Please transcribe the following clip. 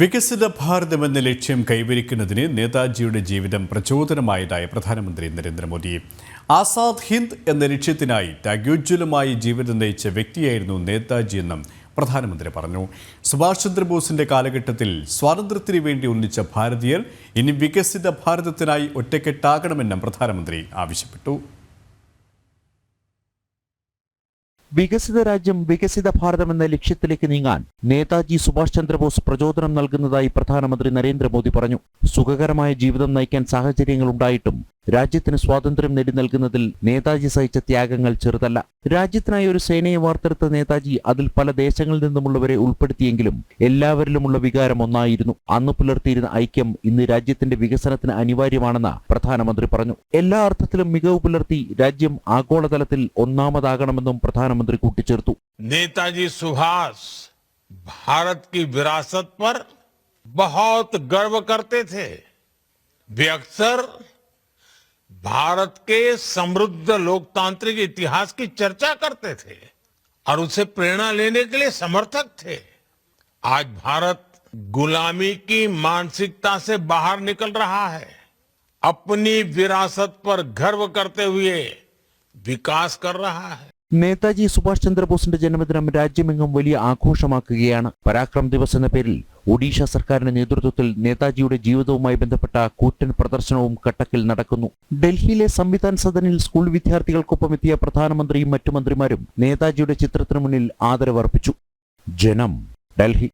വികസിത ഭാരതം എന്ന ലക്ഷ്യം കൈവരിക്കുന്നതിന് നേതാജിയുടെ ജീവിതം പ്രചോദനമായതായി പ്രധാനമന്ത്രി നരേന്ദ്രമോദി. ആസാദ് ഹിന്ദ് എന്ന ലക്ഷ്യത്തിനായി ത്യാഗോജ്വലമായി ജീവിതം നയിച്ച വ്യക്തിയായിരുന്നു നേതാജി എന്നും പ്രധാനമന്ത്രി പറഞ്ഞു. സുഭാഷ് ചന്ദ്രബോസിന്റെ കാലഘട്ടത്തിൽ സ്വാതന്ത്ര്യത്തിന് വേണ്ടി ഒന്നിച്ച ഭാരതീയർ ഇനി വികസിത ഭാരതത്തിനായി ഒറ്റക്കെട്ടാകണമെന്നും പ്രധാനമന്ത്രി ആവശ്യപ്പെട്ടു. വികസിത രാജ്യം വികസിത ഭാരതം എന്ന ലക്ഷ്യത്തിലേക്ക് നീങ്ങാൻ നേതാജി സുഭാഷ് ചന്ദ്രബോസ് പ്രചോദനം നൽകുന്നതായി പ്രധാനമന്ത്രി നരേന്ദ്രമോദി പറഞ്ഞു. സുഖകരമായ ജീവിതം നയിക്കാൻ സാഹചര്യങ്ങൾ ഉണ്ടായിട്ടും രാജ്യത്തിന് സ്വാതന്ത്ര്യം നേടി നൽകുന്നതിൽ നേതാജി സഹിച്ച ത്യാഗങ്ങൾ ചെറുതല്ല രാജ്യത്തിനായി ഒരു സേനയെ വാർത്തെടുത്ത നേതാജി അതിൽ പല ദേശങ്ങളിൽ നിന്നുമുള്ളവരെ ഉൾപ്പെടുത്തിയെങ്കിലും എല്ലാവരിലുമുള്ള വികാരം ഒന്നായിരുന്നു അന്ന് പുലർത്തിയിരുന്ന ഐക്യം ഇന്ന് രാജ്യത്തിന്റെ വികസനത്തിന് അനിവാര്യമാണെന്ന് പ്രധാനമന്ത്രി പറഞ്ഞു എല്ലാ അർത്ഥത്തിലും മികവ് പുലർത്തി രാജ്യം ആഗോളതലത്തിൽ ഒന്നാമതാകണമെന്നും പ്രധാനമന്ത്രി കൂട്ടിച്ചേർത്തു नेताजी सुभाष भारत की विरासत पर बहुत गर्व करते थे वे अक्सर भारत के समृद्ध लोकतांत्रिक इतिहास की चर्चा करते थे और उसे प्रेरणा लेने के लिए समर्थक थे। आज भारत गुलामी की मानसिकता से बाहर निकल रहा है। अपनी विरासत पर गर्व करते हुए विकास कर रहा है। നേതാജി സുഭാഷ് ചന്ദ്രബോസിന്റെ ജന്മദിനം രാജ്യമെങ്ങും വലിയ ആഘോഷമാക്കുകയാണ്. പരാക്രം ദിവസ് എന്ന പേരിൽ ഒഡീഷ സർക്കാരിന്റെ നേതൃത്വത്തിൽ നേതാജിയുടെ ജീവിതവുമായി ബന്ധപ്പെട്ട കൂറ്റൻ പ്രദർശനവും കട്ടക്കിൽ നടക്കുന്നു. ഡൽഹിയിലെ സംവിധാൻ സദനിൽ സ്കൂൾ വിദ്യാർത്ഥികൾക്കൊപ്പം എത്തിയ പ്രധാനമന്ത്രിയും മറ്റു മന്ത്രിമാരും നേതാജിയുടെ ചിത്രത്തിനു മുന്നിൽ ആദരവർപ്പിച്ചു. ജനം ഡൽഹി.